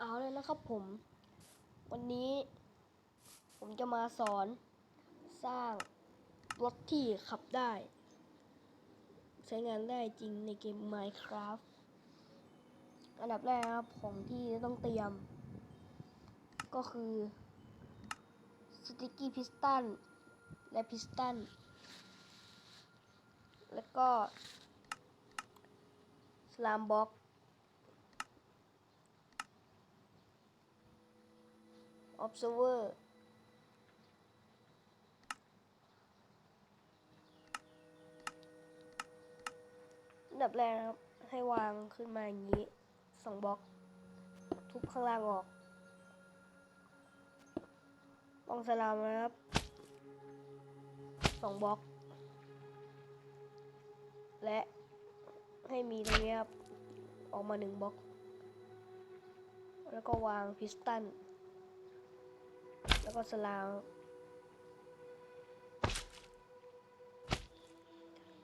เอาเลยนะครับผม วันนี้ ผมจะมาสอน สร้างรถที่ขับได้ ใช้งานได้จริงในเกม Minecraft อันดับแรกครับของที่ต้องเตรียม ก็คือสติกกี้พิสตันและพิสตันแล้วก็สลามบ็อก observer อันดับแรกนะครับ ให้วางขึ้นมาอย่างนี้สองบล็อก ทุบข้างล่างออกลองสลามนะครับสองบล็อก และให้มีตรงนี้ครับ ออกมาหนึ่งบล็อก แล้วก็วางพิสตัน ก็สลาม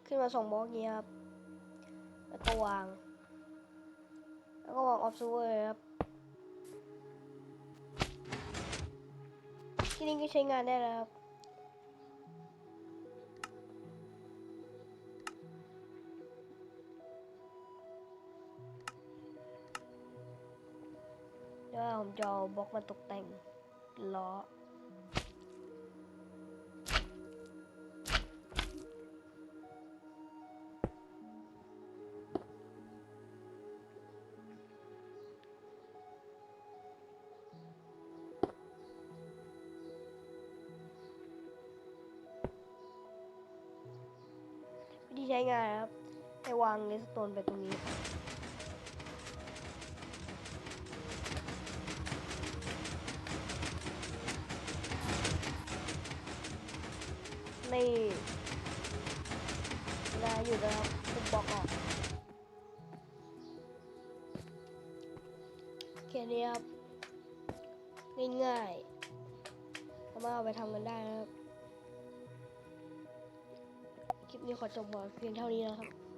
ขึ้นมาสองบล็อกนี้ครับ แล้วก็วาง แล้วก็วาง observer ครับ ที่นี่ก็ใช้งานได้แล้วครับเดี๋ยวผมจะเอาบล็อกมาตกแต่งล้อ วิธีใช้งานนะครับให้วางเลสโตนไปตรงนี้นี่เวลาอยู่นะครับทุกบอกออกแค่นี้ครับ ง่ายๆสามารถเอาไปทำกันได้นะครับ นี้ขอจบไว้เพียงเท่านี้นะครับ